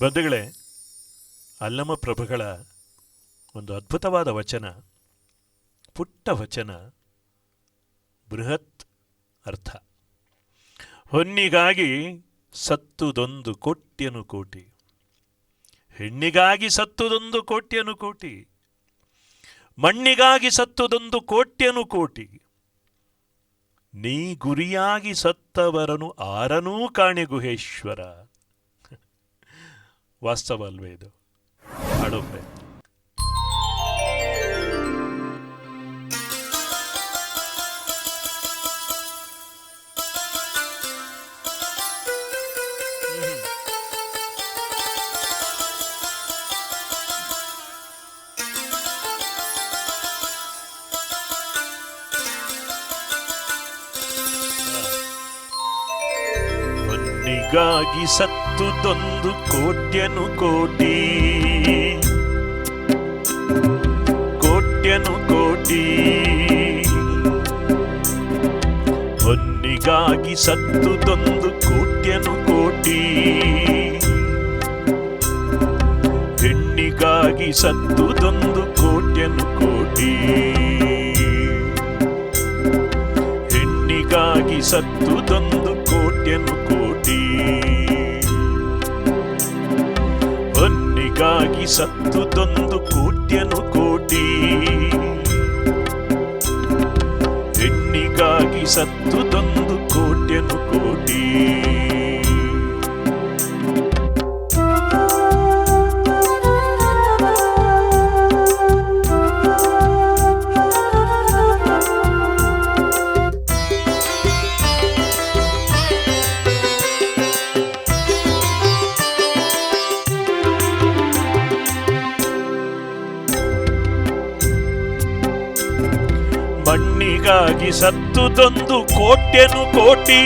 ಬಂಧುಗಳೇ ಅಲ್ಲಮ ಪ್ರಭುಗಳ ಒಂದು ಅದ್ಭುತವಾದ ವಚನ, ಪುಟ್ಟ ವಚನ, ಬೃಹತ್ ಅರ್ಥ. ಹೊನ್ನಿಗಾಗಿ ಸತ್ತುದೊಂದು ಕೋಟ್ಯನು ಕೋಟಿ. ಹೆಣ್ಣಿಗಾಗಿ ಸತ್ತುದೊಂದು ಕೋಟ್ಯನು ಕೋಟಿ. ಮಣ್ಣಿಗಾಗಿ ಸತ್ತುದೊಂದು ಕೋಟ್ಯನು ಕೋಟಿ. ನೀ ಗುರಿಯಾಗಿ ಸತ್ತವರನು ಆರನೂ ಕಾಣೆ ಗುಹೇಶ್ವರ. వాస్తవాలు వేదు. అడోఫే ಹೊನ್ನಿಗಾಗಿ ಸತ್ತುದೊಂದು ಕೋಟ್ಯನು ಕೋಟಿ. ಕೋಟ್ಯನು ಕೋಟಿ. ಹೊನ್ನಿಗಾಗಿ ಸತ್ತುದೊಂದು ಕೋಟ್ಯನು ಕೋಟಿ. ಹೆಣ್ಣಿಗಾಗಿ ಸತ್ತುದೊಂದು ಕೋಟ್ಯನು ಕೋಟಿ. ಹೆಣ್ಣಿಗಾಗಿ ಸತ್ತುದೊಂದು ಕೋಟ್ಯನು ಕೋಟಿ. ಹೊನ್ನಿಗಾಗಿ ಸತ್ತುದೊಂದು ಕೋಟ್ಯನು ಕೋಟಿ ಹೆಣ್ಣಿಗಾಗಿ ಸತ್ತುದೊಂದು ಮಣ್ಣಿಗಾಗಿ ಸತ್ತುದೊಂದು ಕೋಟ್ಯನು ಕೋಟಿ.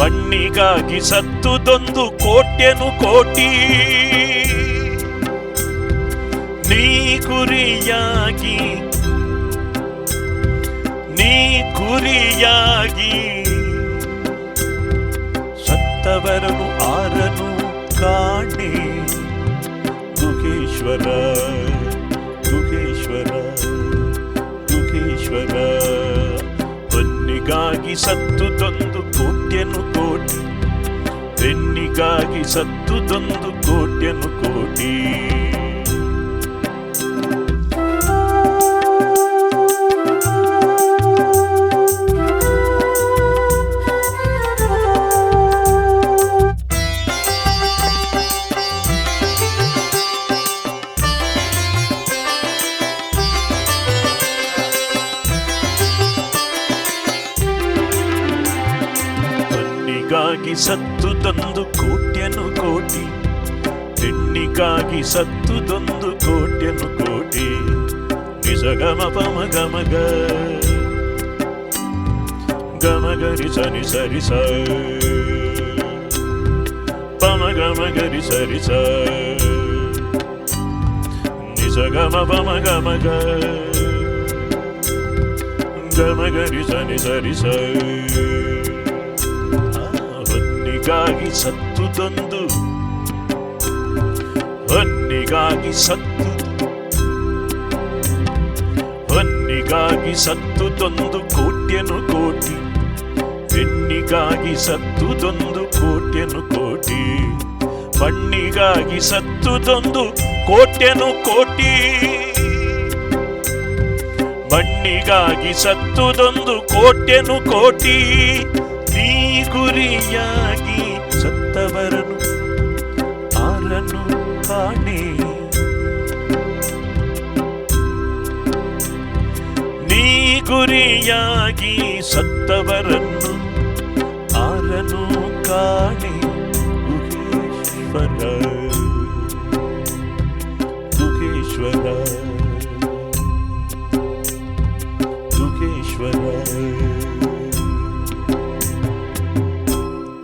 ಮಣ್ಣಿಗಾಗಿ ಸತ್ತುದೊಂದು ಕೋಟ್ಯನು ಕೋಟಿ. ನೀ ಗುರಿಯಾಗಿ ನೀ ಗುರಿಯಾಗಿ ಸತ್ತವರನು ಆರನು ಕಾಣೆ. ಗುಹೇಶ್ವರ ಗುಹೇಶ್ವರ ಬನ್ನಿಗಾಗಿ ಸತ್ತು ತಂದು ಕೋಟ್ಯನು ಕೋಟಿ ಹೆಣ್ಣಿಗಾಗಿ ಸತ್ತುದೊಂದು ಕೋಟ್ಯನು ಕೋಟಿ. ಹೆಣ್ಣಿಗಾಗಿ ಸತ್ತುದೊಂದು ಕೋಟ್ಯನು ಕೋಟಿ ಹೆಣ್ಣಿಗಾಗಿ ಸತ್ತುದೊಂದು ಕೋಟ್ಯನು ಕೋಟಿ ನಿಸಗಮ ಪಮ ಗಮಗ ಗಮಗರಿ ಸರಿ ಸರಿ ಸ ಪಮ ಗಮಗರಿ ಸರಿ ಸ ನಿಸಗಮ ಪಮ ಗಮಗ ಗಮಗರಿ ಸನಿ ಸರಿ ಸ ಹೊನ್ನಿಗಾಗಿ ಸತ್ತುದೊಂದು ಹೊನ್ನಿಗಾಗಿ ಸತ್ತು ಹೊನ್ನಿಗಾಗಿ ಸತ್ತುದೊಂದು ಕೋಟ್ಯನು ಕೋಟಿ ಹೆಣ್ಣಿಗಾಗಿ ಸತ್ತುದೊಂದು ಕೋಟ್ಯನು ಕೋಟಿ, ಮಣ್ಣಿಗಾಗಿ ಸತ್ತುದೊಂದು ಕೋಟ್ಯನು ಕೋಟಿ, ಮಣ್ಣಿಗಾಗಿ ಸತ್ತುದೊಂದು ಕೋಟ್ಯನು ಕೋಟಿ, ನೀ ಗುರಿಯಾಗಿ ಸತ್ತವರನು ಆರನು ಕಾಣೆ. ನೀ ಗುರಿಯಾಗಿ ಸತ್ತವರನ್ನು